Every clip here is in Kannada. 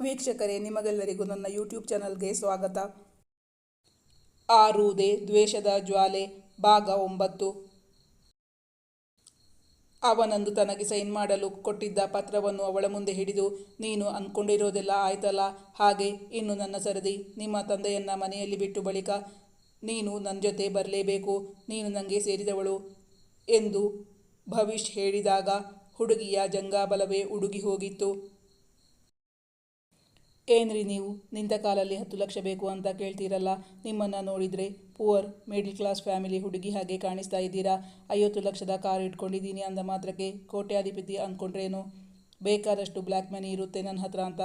ವೀಕ್ಷಕರೇ, ನಿಮಗೆಲ್ಲರಿಗೂ ನನ್ನ ಯೂಟ್ಯೂಬ್ ಚಾನಲ್ಗೆ ಸ್ವಾಗತ. ಆರೂದೆ ದ್ವೇಷದ ಜ್ವಾಲೆ, ಭಾಗ ಒಂಬತ್ತು. ಅವನಂದು ತನಗೆ ಸೈನ್ ಮಾಡಲು ಕೊಟ್ಟಿದ್ದ ಪತ್ರವನ್ನು ಅವಳ ಮುಂದೆ ಹಿಡಿದು, ನೀನು ಅಂದ್ಕೊಂಡಿರೋದೆಲ್ಲ ಆಯ್ತಲ್ಲ? ಹಾಗೆ, ಇನ್ನು ನನ್ನ ಸರದಿ, ನಿಮ್ಮ ತಂದೆಯನ್ನ ಮನೆಯಲ್ಲಿ ಬಿಟ್ಟು ಬಳಿಕ ನೀನು ನನ್ನ ಜೊತೆ ಬರಲೇಬೇಕು, ನೀನು ನನಗೆ ಸೇರಿದವಳು ಎಂದು ಭವಿಷ್ ಹೇಳಿದಾಗ ಹುಡುಗಿಯ ಜಂಗಾಬಲವೇ ಉಡುಗಿ ಹೋಗಿತ್ತು. ಏನ್ರಿ ನೀವು? ನಿಂತ ಕಾಲಲ್ಲಿ ಹತ್ತು ಲಕ್ಷ ಬೇಕು ಅಂತ ಕೇಳ್ತೀರಲ್ಲ? ನಿಮ್ಮನ್ನು ನೋಡಿದರೆ ಪುವರ್ ಮಿಡ್ಲ್ ಕ್ಲಾಸ್ ಫ್ಯಾಮಿಲಿ ಹುಡುಗಿ ಹಾಗೆ ಕಾಣಿಸ್ತಾ ಇದ್ದೀರಾ? ಐವತ್ತು ಲಕ್ಷದ ಕಾರ್ ಇಟ್ಕೊಂಡಿದ್ದೀನಿ ಅಂದ ಮಾತ್ರಕ್ಕೆ ಕೋಟ್ಯಾಧಿಪತಿ ಅಂದ್ಕೊಂಡ್ರೇನು ಬೇಕಾದಷ್ಟು ಬ್ಲ್ಯಾಕ್ ಮನಿ ಇರುತ್ತೆ ನನ್ನ ಹತ್ರ ಅಂತ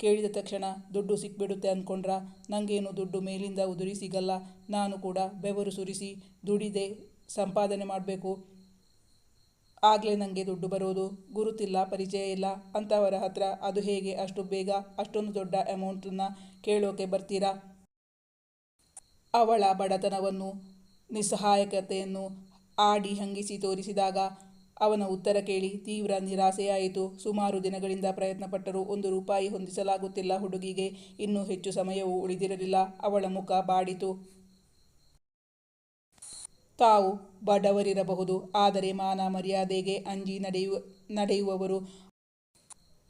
ಕೇಳಿದ ತಕ್ಷಣ ದುಡ್ಡು ಸಿಕ್ಬಿಡುತ್ತೆ ಅಂದ್ಕೊಂಡ್ರ ನನಗೇನು ದುಡ್ಡು ಮೇಲಿಂದ ಉದುರಿ ಸಿಗಲ್ಲ. ನಾನು ಕೂಡ ಬೆವರು ಸುರಿಸಿ ದುಡಿದೆ, ಸಂಪಾದನೆ ಮಾಡಬೇಕು. ಆಗಲೇ ನನಗೆ ದುಡ್ಡು ಬರೋದು, ಗುರುತಿಲ್ಲ, ಪರಿಚಯ ಇಲ್ಲ ಅಂಥವರ ಹತ್ರ ಅದು ಹೇಗೆ, ಅಷ್ಟು ಬೇಗ, ಅಷ್ಟೊಂದು ದೊಡ್ಡ ಅಮೌಂಟನ್ನು ಕೇಳೋಕೆ ಬರ್ತೀರಾ? ಅವಳ ಬಡತನವನ್ನು, ನಿಸ್ಸಹಾಯಕತೆಯನ್ನು ಆಡಿ ಹಂಗಿಸಿ ತೋರಿಸಿದಾಗ ಅವನ ಉತ್ತರ ಕೇಳಿ ತೀವ್ರ ನಿರಾಸೆಯಾಯಿತು. ಸುಮಾರು ದಿನಗಳಿಂದ ಪ್ರಯತ್ನಪಟ್ಟರೂ ಒಂದು ರೂಪಾಯಿ ಹೊಂದಿಸಲಾಗುತ್ತಿಲ್ಲ. ಹುಡುಗಿಗೆ ಇನ್ನೂ ಹೆಚ್ಚು ಸಮಯವೂ ಉಳಿದಿರಲಿಲ್ಲ. ಅವಳ ಮುಖ ಬಾಡಿತು. ತಾವು ಬಡವರಿರಬಹುದು. ಆದರೆ ಮಾನ ಮರ್ಯಾದೆಗೆ ಅಂಜಿ ನಡೆಯುವ ನಡೆಯುವವರು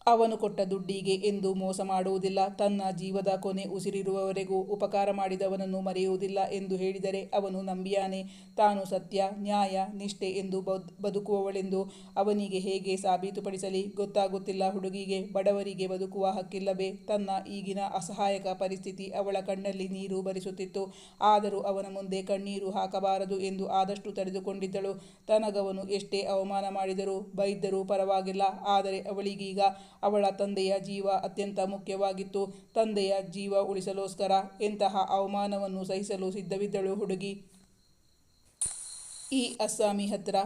ಅವನು ಕೊಟ್ಟ ದುಡ್ಡಿಗೆ ಎಂದು ಮೋಸ ಮಾಡುವುದಿಲ್ಲ. ತನ್ನ ಜೀವದ ಕೊನೆ ಉಸಿರಿರುವವರೆಗೂ ಉಪಕಾರ ಮಾಡಿದವನನ್ನು ಮರೆಯುವುದಿಲ್ಲ ಎಂದು ಹೇಳಿದರೆ ಅವನು ನಂಬಿಯಾನೆ. ತಾನು ಸತ್ಯ, ನ್ಯಾಯ, ನಿಷ್ಠೆ ಎಂದು ಬದ್ ಬದುಕುವವಳೆಂದು ಅವನಿಗೆ ಹೇಗೆ ಸಾಬೀತುಪಡಿಸಲಿ? ಗೊತ್ತಾಗುತ್ತಿಲ್ಲ. ಹುಡುಗಿಗೆ, ಬಡವರಿಗೆ ಬದುಕುವ ಹಕ್ಕಿಲ್ಲವೇ? ತನ್ನ ಈಗಿನ ಅಸಹಾಯಕ ಪರಿಸ್ಥಿತಿ ಅವಳ ಕಣ್ಣಲ್ಲಿ ನೀರು ಬರಿಸುತ್ತಿತ್ತು. ಆದರೂ ಅವನ ಮುಂದೆ ಕಣ್ಣೀರು ಹಾಕಬಾರದು ಎಂದು ಆದಷ್ಟು ತಡೆದುಕೊಂಡಿದ್ದಳು. ತನಗವನು ಎಷ್ಟೇ ಅವಮಾನ ಮಾಡಿದರೂ ಬೈದ್ದರೂ ಪರವಾಗಿಲ್ಲ. ಆದರೆ ಅವಳಿಗೀಗ ಅವಳ ತಂದೆಯ ಜೀವ ಅತ್ಯಂತ ಮುಖ್ಯವಾಗಿತ್ತು. ತಂದೆಯ ಜೀವ ಉಳಿಸಲೋಸ್ಕರ ಎಂತಹ ಅವಮಾನವನ್ನು ಸಹಿಸಲು ಸಿದ್ಧವಿದ್ದಳು ಹುಡುಗಿ. ಈ ಅಸ್ಸಾಮಿ ಹತ್ರ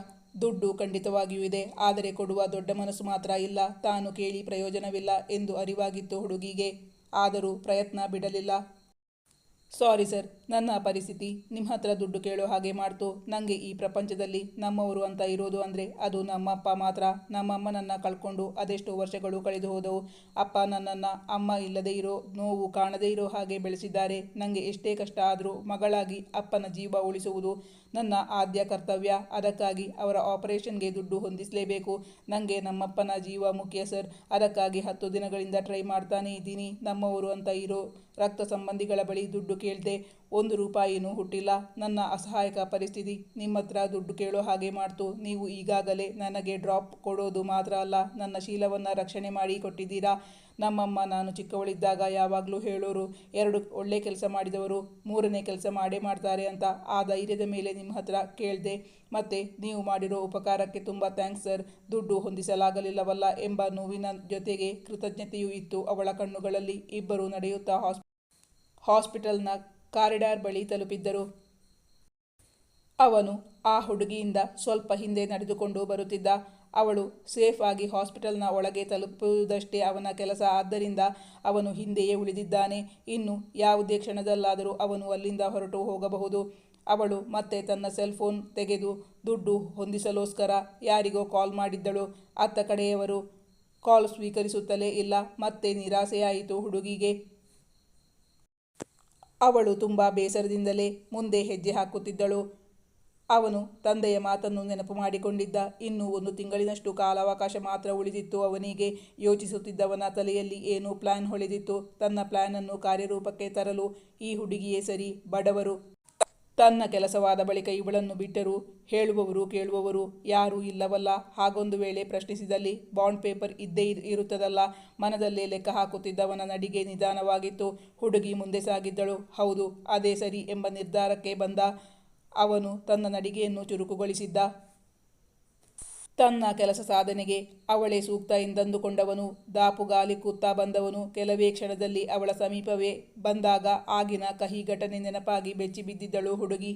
ದುಡ್ಡು ಖಂಡಿತವಾಗಿಯೂ ಇದೆ. ಆದರೆ ಕೊಡುವ ದೊಡ್ಡ ಮನಸ್ಸು ಮಾತ್ರ ಇಲ್ಲ. ತಾನು ಕೇಳಿ ಪ್ರಯೋಜನವಿಲ್ಲ ಎಂದು ಅರಿವಾಗಿತ್ತು ಹುಡುಗಿಗೆ. ಆದರೂ ಪ್ರಯತ್ನ ಬಿಡಲಿಲ್ಲ. ಸಾರಿ ಸರ್ ನನ್ನ ಪರಿಸ್ಥಿತಿ ನಿಮ್ಮ ಹತ್ರ ದುಡ್ಡು ಕೇಳೋ ಹಾಗೆ ಮಾಡ್ತು. ನನಗೆ ಈ ಪ್ರಪಂಚದಲ್ಲಿ ನಮ್ಮವರು ಅಂತ ಇರೋದು ಅಂದರೆ ಅದು ನಮ್ಮಪ್ಪ ಮಾತ್ರ. ನಮ್ಮಮ್ಮನನ್ನು ಕಳ್ಕೊಂಡು ಅದೆಷ್ಟೋ ವರ್ಷಗಳು ಕಳೆದು ಹೋದವು. ಅಪ್ಪ ನನ್ನನ್ನು ಅಮ್ಮ ಇಲ್ಲದೇ ಇರೋ ನೋವು ಕಾಣದೇ ಇರೋ ಹಾಗೆ ಬೆಳೆಸಿದ್ದಾರೆ. ನನಗೆ ಎಷ್ಟೇ ಕಷ್ಟ ಆದರೂ ಮಗಳಾಗಿ ಅಪ್ಪನ ಜೀವ ಉಳಿಸುವುದು ನನ್ನ ಆದ್ಯ ಕರ್ತವ್ಯ. ಅದಕ್ಕಾಗಿ ಅವರ ಆಪರೇಷನ್ಗೆ ದುಡ್ಡು ಹೊಂದಿಸಲೇಬೇಕು. ನನಗೆ ನಮ್ಮಪ್ಪನ ಜೀವ ಮುಖ್ಯ ಸರ್. ಅದಕ್ಕಾಗಿ ಹತ್ತು ದಿನಗಳಿಂದ ಟ್ರೈ ಮಾಡ್ತಾನೇ ಇದ್ದೀನಿ. ನಮ್ಮವರು ಅಂತ ಇರೋ ರಕ್ತ ಸಂಬಂಧಿಗಳ ಬಳಿ ದುಡ್ಡು ಕೇಳಿದೆ ಒಂದು ರೂಪಾಯಿನೂ ಹುಟ್ಟಿಲ್ಲ. ನನ್ನ ಅಸಹಾಯಕ ಪರಿಸ್ಥಿತಿ. ನಿಮ್ಮ ಹತ್ರ ದುಡ್ಡು ಕೇಳೋ ಹಾಗೆ ಮಾಡ್ತು. ನೀವು ಈಗಾಗಲೇ ನನಗೆ ಡ್ರಾಪ್ ಕೊಡೋದು ಮಾತ್ರ ಅಲ್ಲ, ನನ್ನ ಶೀಲವನ್ನು ರಕ್ಷಣೆ ಮಾಡಿ ಕೊಟ್ಟಿದ್ದೀರಾ? ನಮ್ಮಮ್ಮ, ನಾನು ಚಿಕ್ಕವಳಿದ್ದಾಗ ಯಾವಾಗಲೂ ಹೇಳೋರು, ಎರಡು ಒಳ್ಳೆ ಕೆಲಸ ಮಾಡಿದವರು ಮೂರನೇ ಕೆಲಸ ಮಾಡೇ ಮಾಡ್ತಾರೆ ಅಂತ. ಆ ಧೈರ್ಯದ ಮೇಲೆ ನಿಮ್ಮ ಹತ್ರ ಕೇಳಿದೆ, ಮತ್ತು ನೀವು ಮಾಡಿರೋ ಉಪಕಾರಕ್ಕೆ ತುಂಬ ಥ್ಯಾಂಕ್ಸ್ ಸರ್. ದುಡ್ಡು ಹೊಂದಿಸಲಾಗಲಿಲ್ಲವಲ್ಲ ಎಂಬ ನೋವಿನ ಜೊತೆಗೆ ಕೃತಜ್ಞತೆಯೂ ಇತ್ತು ಅವಳ ಕಣ್ಣುಗಳಲ್ಲಿ. ಇಬ್ಬರು ನಡೆಯುತ್ತಾ ಹಾಸ್, ಹಾಸ್ಪಿಟಲ್ನ ಕಾರಿಡಾರ್ ಬಳಿ ತಲುಪಿದ್ದರು. ಅವನು ಆ ಹುಡುಗಿಯಿಂದ ಸ್ವಲ್ಪ ಹಿಂದೆ ನಡೆದುಕೊಂಡು ಬರುತ್ತಿದ್ದ. ಅವಳು ಸೇಫ್ ಆಗಿ ಹಾಸ್ಪಿಟಲ್ನ ಒಳಗೆ ತಲುಪುವುದಷ್ಟೇ ಅವನ ಕೆಲಸ. ಆದ್ದರಿಂದ ಅವನು ಹಿಂದೆಯೇ ಉಳಿದಿದ್ದಾನೆ. ಇನ್ನು ಯಾವುದೇ ಕ್ಷಣದಲ್ಲಾದರೂ ಅವನು ಅಲ್ಲಿಂದ ಹೊರಟು ಹೋಗಬಹುದು. ಅವಳು ಮತ್ತೆ ತನ್ನ ಸೆಲ್ ಫೋನ್ ತೆಗೆದು ದುಡ್ಡು ಹೊಂದಿಸಲೋಸ್ಕರ ಯಾರಿಗೋ ಕಾಲ್ ಮಾಡಿದ್ದಳು. ಅತ್ತ ಕಡೆಯವರು ಕಾಲ್ ಸ್ವೀಕರಿಸುತ್ತಲೇ ಇಲ್ಲ. ಮತ್ತೆ ನಿರಾಸೆಯಾಯಿತು ಹುಡುಗಿಗೆ. ಅವಳು ತುಂಬ ಬೇಸರದಿಂದಲೇ ಮುಂದೆ ಹೆಜ್ಜೆ ಹಾಕುತ್ತಿದ್ದಳು. ಅವನು ತಂದೆಯ ಮಾತನ್ನು ನೆನಪು ಮಾಡಿಕೊಂಡಿದ್ದ. ಇನ್ನೂ ಒಂದು ತಿಂಗಳಿನಷ್ಟು ಕಾಲಾವಕಾಶ ಮಾತ್ರ ಉಳಿದಿತ್ತು. ಅವನಿಗೆ ಯೋಚಿಸುತ್ತಿದ್ದವನ ತಲೆಯಲ್ಲಿ ಏನೂ ಪ್ಲ್ಯಾನ್ ಹೊಳೆದಿತ್ತು. ತನ್ನ ಪ್ಲ್ಯಾನನ್ನು ಕಾರ್ಯರೂಪಕ್ಕೆ ತರಲು ಈ ಹುಡುಗಿಯೇ ಸರಿ, ಬಡವರು ತನ್ನ ಕೆಲಸವಾದ ಬಳಿಕ ಇವಳನ್ನು ಬಿಟ್ಟರು. ಹೇಳುವವರು ಕೇಳುವವರು ಯಾರೂ ಇಲ್ಲವಲ್ಲ. ಹಾಗೊಂದು ವೇಳೆ ಪ್ರಶ್ನಿಸಿದಲ್ಲಿ ಬಾಂಡ್ ಪೇಪರ್ ಇದ್ದೇ ಇರುತ್ತದಲ್ಲ. ಮನದಲ್ಲೇ ಲೆಕ್ಕ ಹಾಕುತ್ತಿದ್ದವನ ನಡಿಗೆ ನಿಧಾನವಾಗಿತ್ತು. ಹುಡುಗಿ ಮುಂದೆ ಸಾಗಿದ್ದಳು. ಹೌದು, ಅದೇ ಸರಿ ಎಂಬ ನಿರ್ಧಾರಕ್ಕೆ ಬಂದ ಅವನು ತನ್ನ ನಡಿಗೆಯನ್ನು ಚುರುಕುಗೊಳಿಸಿದ್ದ. ತನ್ನ ಕೆಲಸ ಸಾಧನೆಗೆ ಅವಳೇ ಸೂಕ್ತ ಎಂದಂದುಕೊಂಡವನು ದಾಪುಗಾಲಿ ಕೂತಾ ಬಂದವನು. ಕೆಲವೇ ಕ್ಷಣದಲ್ಲಿ ಅವಳ ಸಮೀಪವೇ ಬಂದಾಗ ಆಗಿನ ಕಹಿ ಘಟನೆ ನೆನಪಾಗಿ ಬೆಚ್ಚಿ ಬಿದ್ದಿದ್ದಳು ಹುಡುಗಿ.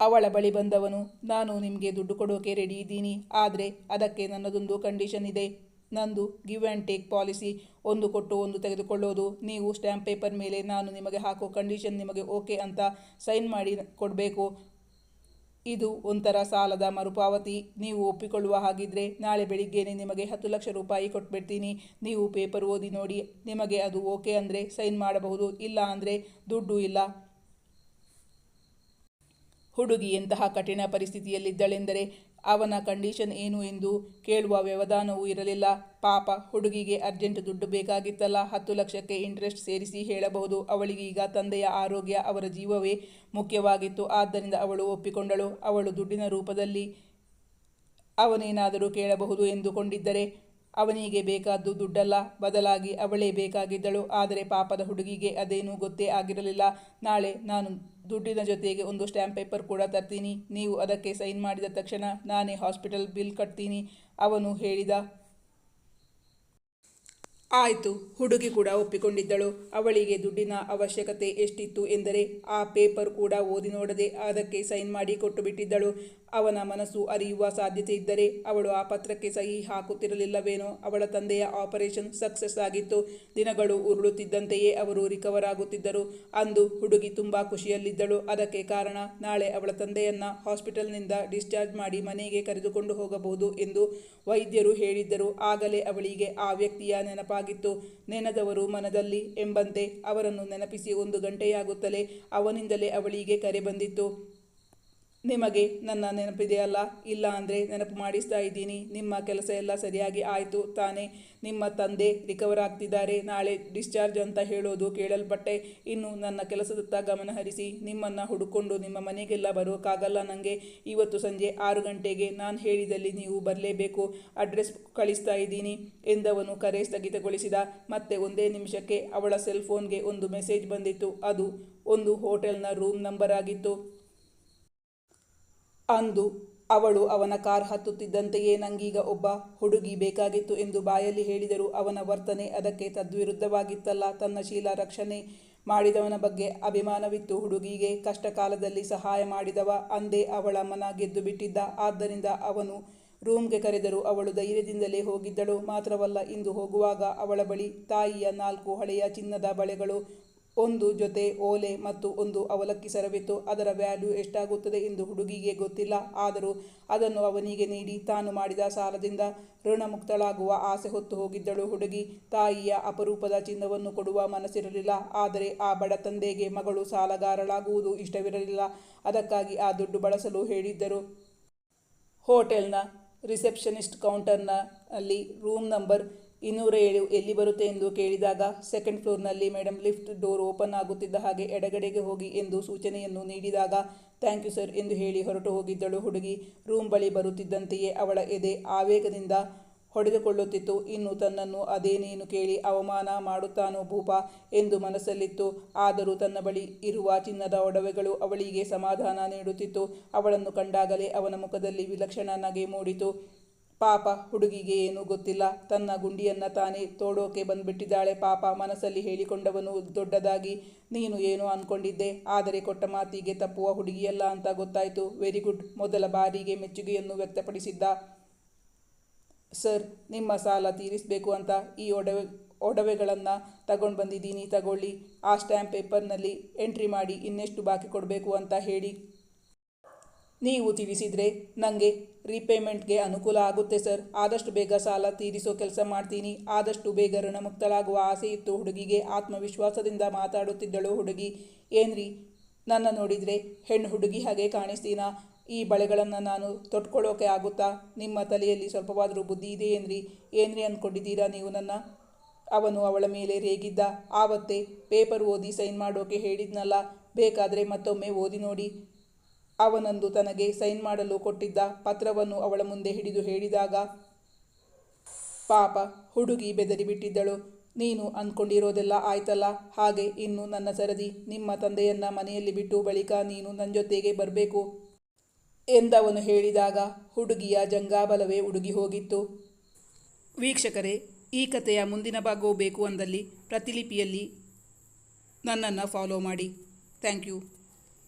ಅವಳ ಬಳಿ ಬಂದವನು, ನಾನು ನಿಮಗೆ ದುಡ್ಡು ಕೊಡೋಕೆ ರೆಡಿ ಇದ್ದೀನಿ, ಆದರೆ ಅದಕ್ಕೆ ನನ್ನದೊಂದು ಕಂಡೀಷನ್ ಇದೆ. ನಂದು ಗಿವ್ ಆ್ಯಂಡ್ ಟೇಕ್ ಪಾಲಿಸಿ ಒಂದು ಕೊಟ್ಟು ಒಂದು ತೆಗೆದುಕೊಳ್ಳೋದು. ನೀವು ಸ್ಟ್ಯಾಂಪ್ ಪೇಪರ್ ಮೇಲೆ ನಾನು ನಿಮಗೆ ಹಾಕೋ ಕಂಡೀಷನ್ ನಿಮಗೆ ಓಕೆ ಅಂತ ಸೈನ್ ಮಾಡಿ ಕೊಡಬೇಕು. ಇದು ಒಂಥರ ಸಾಲದ ಮರುಪಾವತಿ. ನೀವು ಒಪ್ಪಿಕೊಳ್ಳುವ ಹಾಗಿದ್ರೆ ನಾಳೆ ಬೆಳಿಗ್ಗೆನೆ ನಿಮಗೆ ಹತ್ತು ಲಕ್ಷ ರೂಪಾಯಿ ಕೊಟ್ಬಿಡ್ತೀನಿ. ನೀವು ಪೇಪರ್ ಓದಿ ನೋಡಿ, ನಿಮಗೆ ಅದು ಓಕೆ ಅಂದರೆ ಸೈನ್ ಮಾಡಬಹುದು. ಇಲ್ಲ ಅಂದರೆ ದುಡ್ಡು ಇಲ್ಲ. ಹುಡುಗಿ ಎಂತಹ ಕಠಿಣ ಪರಿಸ್ಥಿತಿಯಲ್ಲಿದ್ದಳೆಂದರೆ ಅವನ ಕಂಡೀಷನ್ ಏನು ಎಂದು ಕೇಳುವ ವ್ಯವಧಾನವೂ ಇರಲಿಲ್ಲ. ಪಾಪ, ಹುಡುಗಿಗೆ ಅರ್ಜೆಂಟ್ ದುಡ್ಡು ಬೇಕಾಗಿತ್ತಲ್ಲ, ಹತ್ತು ಲಕ್ಷಕ್ಕೆ ಇಂಟ್ರೆಸ್ಟ್ ಸೇರಿಸಿ ಹೇಳಬಹುದು. ಅವಳಿಗೀಗ ತಂದೆಯ ಆರೋಗ್ಯ ಅವರ ಜೀವವೇ ಮುಖ್ಯವಾಗಿತ್ತು. ಆದ್ದರಿಂದ ಅವಳು ಒಪ್ಪಿಕೊಂಡಳು. ಅವಳು ದುಡ್ಡಿನ ರೂಪದಲ್ಲಿ ಅವನೇನಾದರೂ ಕೇಳಬಹುದು ಎಂದುಕೊಂಡಿದ್ದರೆ ಅವನಿಗೆ ಬೇಕಾದ್ದು ದುಡ್ಡಲ್ಲ, ಬದಲಾಗಿ ಅವಳೇ ಬೇಕಾಗಿದ್ದಳು. ಆದರೆ ಪಾಪದ ಹುಡುಗಿಗೆ ಅದೇನೂ ಗೊತ್ತೇ ಆಗಿರಲಿಲ್ಲ. ನಾಳೆ ನಾನು ದುಡ್ಡಿನ ಜೊತೆಗೆ ಒಂದು ಸ್ಟ್ಯಾಂಪ್ ಪೇಪರ್ ಕೂಡ ತರ್ತೀನಿ. ನೀವು ಅದಕ್ಕೆ ಸೈನ್ ಮಾಡಿದ ತಕ್ಷಣ ನಾನೇ ಹಾಸ್ಪಿಟಲ್ ಬಿಲ್ ಕಟ್ತೀನಿ. ಅವನು ಹೇಳಿದ ಆಯಿತು, ಹುಡುಗಿ ಕೂಡ ಒಪ್ಪಿಕೊಂಡಿದ್ದಳು. ಅವಳಿಗೆ ದುಡ್ಡಿನ ಅವಶ್ಯಕತೆ ಎಷ್ಟಿತ್ತು ಎಂದರೆ ಆ ಪೇಪರ್ ಕೂಡ ಓದಿ ನೋಡದೆ ಅದಕ್ಕೆ ಸೈನ್ ಮಾಡಿ ಕೊಟ್ಟು ಬಿಟ್ಟಿದ್ದಳು. ಅವನ ಮನಸ್ಸು ಅರಿಯುವ ಸಾಧ್ಯತೆ ಇದ್ದರೆ ಅವಳು ಆ ಪತ್ರಕ್ಕೆ ಸಹಿ ಹಾಕುತ್ತಿರಲಿಲ್ಲವೇನೋ. ಅವಳ ತಂದೆಯ ಆಪರೇಷನ್ ಸಕ್ಸಸ್ ಆಗಿತ್ತು. ದಿನಗಳು ಉರುಳುತ್ತಿದ್ದಂತೆಯೇ ಅವರು ರಿಕವರ್ ಆಗುತ್ತಿದ್ದರು ಅಂದು ಹುಡುಗಿ ತುಂಬ ಖುಷಿಯಲ್ಲಿದ್ದಳು. ಅದಕ್ಕೆ ಕಾರಣ ನಾಳೆ ಅವಳ ತಂದೆಯನ್ನು ಹಾಸ್ಪಿಟಲ್ನಿಂದ ಡಿಸ್ಚಾರ್ಜ್ ಮಾಡಿ ಮನೆಗೆ ಕರೆದುಕೊಂಡು ಹೋಗಬಹುದು ಎಂದು ವೈದ್ಯರು ಹೇಳಿದ್ದರು. ಆಗಲೇ ಅವಳಿಗೆ ಆ ವ್ಯಕ್ತಿಯ ನೆನಪಾಗಿತ್ತು ನೆನೆದವರು ಮನದಲ್ಲಿ ಎಂಬಂತೆ ಅವರನ್ನು ನೆನಪಿಸಿ ಒಂದು ಗಂಟೆಯಾಗುತ್ತಲೇ ಅವನಿಂದಲೇ ಅವಳಿಗೆ ಕರೆ ಬಂದಿತ್ತು. ನಿಮಗೆ ನನ್ನ ನೆನಪಿದೆಯಲ್ಲ? ಇಲ್ಲ ಅಂದರೆ ನೆನಪು ಮಾಡಿಸ್ತಾ ಇದ್ದೀನಿ. ನಿಮ್ಮ ಕೆಲಸ ಎಲ್ಲ ಸರಿಯಾಗಿ ಆಯಿತು ತಾನೇ. ನಿಮ್ಮ ತಂದೆ ರಿಕವರ್ ಆಗ್ತಿದ್ದಾರೆ. ನಾಳೆ ಡಿಸ್ಚಾರ್ಜ್ ಅಂತ ಹೇಳೋದು ಕೇಳಲ್ಪಟ್ಟೆ. ಇನ್ನು ನನ್ನ ಕೆಲಸದತ್ತ ಗಮನ ಹರಿಸಿ, ನಿಮ್ಮನ್ನು ಹುಡುಕೊಂಡು ನಿಮ್ಮ ಮನೆಗೆಲ್ಲ ಬರೋಕ್ಕಾಗಲ್ಲ ನನಗೆ ಇವತ್ತು ಸಂಜೆ ಆರು ಗಂಟೆಗೆ ನಾನು ಹೇಳಿದಲ್ಲಿ ನೀವು ಬರಲೇಬೇಕು. ಅಡ್ರೆಸ್ ಕಳಿಸ್ತಾ ಇದ್ದೀನಿ ಎಂದವನು ಕರೆ ಸ್ಥಗಿತಗೊಳಿಸಿದ. ಮತ್ತೆ ಒಂದೇ ನಿಮಿಷಕ್ಕೆ ಅವಳ ಸೆಲ್ ಫೋನ್ಗೆ ಒಂದು ಮೆಸೇಜ್ ಬಂದಿತ್ತು. ಅದು ಒಂದು ಹೋಟೆಲ್ನ ರೂಮ್ ನಂಬರ್ ಆಗಿತ್ತು. ಅಂದು ಅವಳು ಅವನ ಕಾರ್ ಹತ್ತುತ್ತಿದ್ದಂತೆಯೇ ನಂಗೀಗ ಒಬ್ಬ ಹುಡುಗಿ ಬೇಕಾಗಿತ್ತು ಎಂದು ಬಾಯಲ್ಲಿ ಹೇಳಿದರು ಅವನ ವರ್ತನೆ ಅದಕ್ಕೆ ತದ್ವಿರುದ್ಧವಾಗಿತ್ತಲ್ಲ. ತನ್ನ ಶೀಲ ರಕ್ಷಣೆ ಮಾಡಿದವನ ಬಗ್ಗೆ ಅಭಿಮಾನವಿತ್ತು. ಹುಡುಗಿಗೆ ಕಷ್ಟ ಕಾಲದಲ್ಲಿ ಸಹಾಯ ಮಾಡಿದವ ಅಂದೇ ಅವಳ ಮನ ಗೆದ್ದು ಬಿಟ್ಟಿದ್ದ. ಆದ್ದರಿಂದ ಅವನು ರೂಮ್ಗೆ ಕರೆದರು ಅವಳು ಧೈರ್ಯದಿಂದಲೇ ಹೋಗಿದ್ದಳು. ಮಾತ್ರವಲ್ಲ, ಇಂದು ಹೋಗುವಾಗ ಅವಳ ಬಳಿ ತಾಯಿಯ ನಾಲ್ಕು ಹಳೆಯ ಚಿನ್ನದ ಬಳೆಗಳು ಒಂದು ಜೊತೆ ಓಲೆ ಮತ್ತು ಒಂದು ಅವಲಕ್ಕಿ ಸರವಿತ್ತು. ಅದರ ವ್ಯಾಲ್ಯೂ ಎಷ್ಟಾಗುತ್ತದೆ ಎಂದು ಹುಡುಗಿಗೆ ಗೊತ್ತಿಲ್ಲ. ಆದರೂ ಅದನ್ನು ಅವನಿಗೆ ನೀಡಿ ತಾನು ಮಾಡಿದ ಸಾಲದಿಂದ ಋಣಮುಕ್ತಳಾಗುವ ಆಸೆ ಹೊತ್ತು ಹೋಗಿದ್ದಳು ಹುಡುಗಿ. ತಾಯಿಯ ಅಪರೂಪದ ಚಿನ್ನವನ್ನು ಕೊಡುವ ಮನಸ್ಸಿರಲಿಲ್ಲ. ಆದರೆ ಆ ಬಡ ತಂದೆಗೆ ಮಗಳು ಸಾಲಗಾರಳಾಗುವುದು ಇಷ್ಟವಿರಲಿಲ್ಲ. ಅದಕ್ಕಾಗಿ ಆ ದುಡ್ಡು ಬಳಸಲು ಹೇಳಿದ್ದರು. ಹೋಟೆಲ್ನ ರಿಸೆಪ್ಷನಿಸ್ಟ್ ಕೌಂಟರ್ನ ಅಲ್ಲಿ ರೂಮ್ ನಂಬರ್ ಇನ್ನೂರ ಏಳು ಎಲ್ಲಿ ಬರುತ್ತೆ ಎಂದು ಕೇಳಿದಾಗ ಸೆಕೆಂಡ್ ಫ್ಲೋರ್ನಲ್ಲಿ ಮೇಡಮ್ ಲಿಫ್ಟ್ ಡೋರ್ ಓಪನ್ ಆಗುತ್ತಿದ್ದ ಹಾಗೆ ಎಡಗಡೆಗೆ ಹೋಗಿ ಎಂದು ಸೂಚನೆಯನ್ನು ನೀಡಿದಾಗ ಥ್ಯಾಂಕ್ ಯು ಸರ್ ಎಂದು ಹೇಳಿ ಹೊರಟು ಹೋಗಿದ್ದಳು ಹುಡುಗಿ. ರೂಮ್ ಬಳಿ ಬರುತ್ತಿದ್ದಂತೆಯೇ ಅವಳ ಎದೆ ಆವೇಗದಿಂದ ಹೊಡೆದುಕೊಳ್ಳುತ್ತಿತ್ತು. ಇನ್ನು ತನ್ನನ್ನು ಅದೇನೇನು ಕೇಳಿ ಅವಮಾನ ಮಾಡುತ್ತಾನೋ ಭೂಪ ಎಂದು ಮನಸ್ಸಲ್ಲಿತ್ತು. ಆದರೂ ತನ್ನ ಬಳಿ ಇರುವ ಚಿನ್ನದ ಒಡವೆಗಳು ಅವಳಿಗೆ ಸಮಾಧಾನ ನೀಡುತ್ತಿತ್ತು. ಅವಳನ್ನು ಕಂಡಾಗಲೇ ಅವನ ಮುಖದಲ್ಲಿ ವಿಲಕ್ಷಣ ನಗೆ ಮೂಡಿತು. ಪಾಪ ಹುಡುಗಿಗೆ ಏನೂ ಗೊತ್ತಿಲ್ಲ. ತನ್ನ ಗುಂಡಿಯನ್ನು ತಾನೇ ತೋಡೋಕೆ ಬಂದ್ಬಿಟ್ಟಿದ್ದಾಳೆ ಪಾಪ. ಮನಸ್ಸಲ್ಲಿ ಹೇಳಿಕೊಂಡವನು ದೊಡ್ಡದಾಗಿ, ನೀನು ಏನೋ ಅನ್ಕೊಂಡಿದ್ದೆ, ಆದರೆ ಕೊಟ್ಟ ಮಾತಿಗೆ ತಪ್ಪುವ ಹುಡುಗಿಯಲ್ಲ ಅಂತ ಗೊತ್ತಾಯಿತು. Very good. ಮೊದಲ ಬಾರಿಗೆ ಮೆಚ್ಚುಗೆಯನ್ನು ವ್ಯಕ್ತಪಡಿಸಿದ್ದ ಸರ್, ನಿಮ್ಮ ಸಾಲ ತೀರಿಸಬೇಕು ಅಂತ ಈ ಒಡವೆ, ಒಡವೆಗಳನ್ನು ತಗೊಂಡು ಬಂದಿದ್ದೀನಿ. ತಗೊಳ್ಳಿ. ಆ ಸ್ಟ್ಯಾಂಪ್ ಪೇಪರ್ನಲ್ಲಿ ಎಂಟ್ರಿ ಮಾಡಿ ಇನ್ನೆಷ್ಟು ಬಾಕಿ ಕೊಡಬೇಕು ಅಂತ ಹೇಳಿ ನೀವು ತಿಳಿಸಿದರೆ ನನಗೆ ರೀಪೇಮೆಂಟ್ಗೆ ಅನುಕೂಲ ಆಗುತ್ತೆ ಸರ್. ಆದಷ್ಟು ಬೇಗ ಸಾಲ ತೀರಿಸೋ ಕೆಲಸ ಮಾಡ್ತೀನಿ. ಆದಷ್ಟು ಬೇಗ ಋಣಮುಕ್ತಳಾಗುವ ಆಸೆ ಇತ್ತು ಹುಡುಗಿಗೆ ಆತ್ಮವಿಶ್ವಾಸದಿಂದ ಮಾತಾಡುತ್ತಿದ್ದಳು ಹುಡುಗಿ. ಏನ್ರಿ? ನನ್ನ ನೋಡಿದರೆ ಹೆಣ್ಣು ಹುಡುಗಿ ಹಾಗೆ ಕಾಣಿಸ್ತೀನಾ? ಈ ಬಳೆಗಳನ್ನು ನಾನು ತೊಟ್ಕೊಳ್ಳೋಕೆ ಆಗುತ್ತಾ? ನಿಮ್ಮ ತಲೆಯಲ್ಲಿ ಸ್ವಲ್ಪವಾದರೂ ಬುದ್ಧಿ ಇದೆ ಏನ್ರಿ? ಏನ್ರಿ ಅಂದ್ಕೊಂಡಿದ್ದೀರಾ ನೀವು ನನ್ನ? ಅವನು ಅವಳ ಮೇಲೆ ರೇಗಿದ್ದ. ಆವತ್ತೇ ಪೇಪರ್ ಓದಿ ಸೈನ್ ಮಾಡೋಕೆ ಹೇಳಿದ್ನಲ್ಲ. ಬೇಕಾದರೆ ಮತ್ತೊಮ್ಮೆ ಓದಿ ನೋಡಿ. ಅವನಂದು ತನಗೆ ಸೈನ್ ಮಾಡಲು ಕೊಟ್ಟಿದ್ದ ಪತ್ರವನ್ನು ಅವಳ ಮುಂದೆ ಹಿಡಿದು ಹೇಳಿದಾಗ, ಪಾಪ, ಹುಡುಗಿ ಬೆದರಿಬಿಟ್ಟಿದ್ದಳು ನೀನು ಅಂದ್ಕೊಂಡಿರೋದೆಲ್ಲ ಆಯ್ತಲ್ಲ? ಹಾಗೆ ಇನ್ನು ನನ್ನ ಸರದಿ, ನಿಮ್ಮ ತಂದೆಯನ್ನ ಮನೆಯಲ್ಲಿ ಬಿಟ್ಟು ಬಳಿಕ ನೀನು ನನ್ನ ಜೊತೆಗೆ ಬರಬೇಕು? ಎಂದವನು ಹೇಳಿದಾಗ ಹುಡುಗಿಯ ಜಂಗಾಬಲವೇ ಉಡುಗಿ ಹೋಗಿತ್ತು. ವೀಕ್ಷಕರೇ, ಈ ಕಥೆಯ ಮುಂದಿನ ಭಾಗವು ಬೇಕು ಅಂದಲ್ಲಿ ಪ್ರತಿಲಿಪಿಯಲ್ಲಿ ನನ್ನನ್ನು ಫಾಲೋ ಮಾಡಿ. Thank you.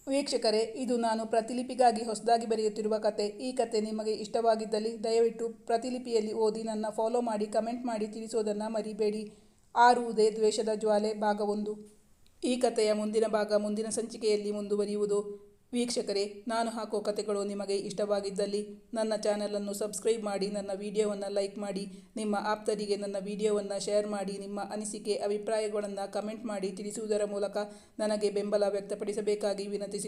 ವೀಕ್ಷಕರೇ, ಇದು ನಾನು ಪ್ರತಿಲಿಪಿಗಾಗಿ ಹೊಸದಾಗಿ ಬರೆಯುತ್ತಿರುವ ಕತೆ. ಈ ಕತೆ ನಿಮಗೆ ಇಷ್ಟವಾಗಿದ್ದಲ್ಲಿ ದಯವಿಟ್ಟು ಪ್ರತಿಲಿಪಿಯಲ್ಲಿ ಓದಿ ನನ್ನ ಫಾಲೋ ಮಾಡಿ, ಕಮೆಂಟ್ ಮಾಡಿ ತಿಳಿಸೋದನ್ನು ಮರಿಬೇಡಿ. ಆರುವುದೇ ದ್ವೇಷದ ಜ್ವಾಲೆ ಭಾಗ ಒಂದು. ಈ ಕಥೆಯ ಮುಂದಿನ ಭಾಗ ಮುಂದಿನ ಸಂಚಿಕೆಯಲ್ಲಿ ಮುಂದುವರಿಯುವುದು. ವೀಕ್ಷಕರೇ, ನಾನು ಹಾಕೋ ಕಥೆಗಳು ನಿಮಗೆ ಇಷ್ಟವಾಗಿದ್ದಲ್ಲಿ ನನ್ನ ಚಾನಲನ್ನು ಸಬ್ಸ್ಕ್ರೈಬ್ ಮಾಡಿ, ನನ್ನ ವಿಡಿಯೋವನ್ನು ಲೈಕ್ ಮಾಡಿ, ನಿಮ್ಮ ಆಪ್ತರಿಗೆ ನನ್ನ ವಿಡಿಯೋವನ್ನು ಶೇರ್ ಮಾಡಿ, ನಿಮ್ಮ ಅನಿಸಿಕೆ, ಅಭಿಪ್ರಾಯಗಳನ್ನು ಕಮೆಂಟ್ ಮಾಡಿ ತಿಳಿಸುವುದರ ಮೂಲಕ ನನಗೆ ಬೆಂಬಲ ವ್ಯಕ್ತಪಡಿಸಬೇಕಾಗಿ ವಿನಂತಿಸಿ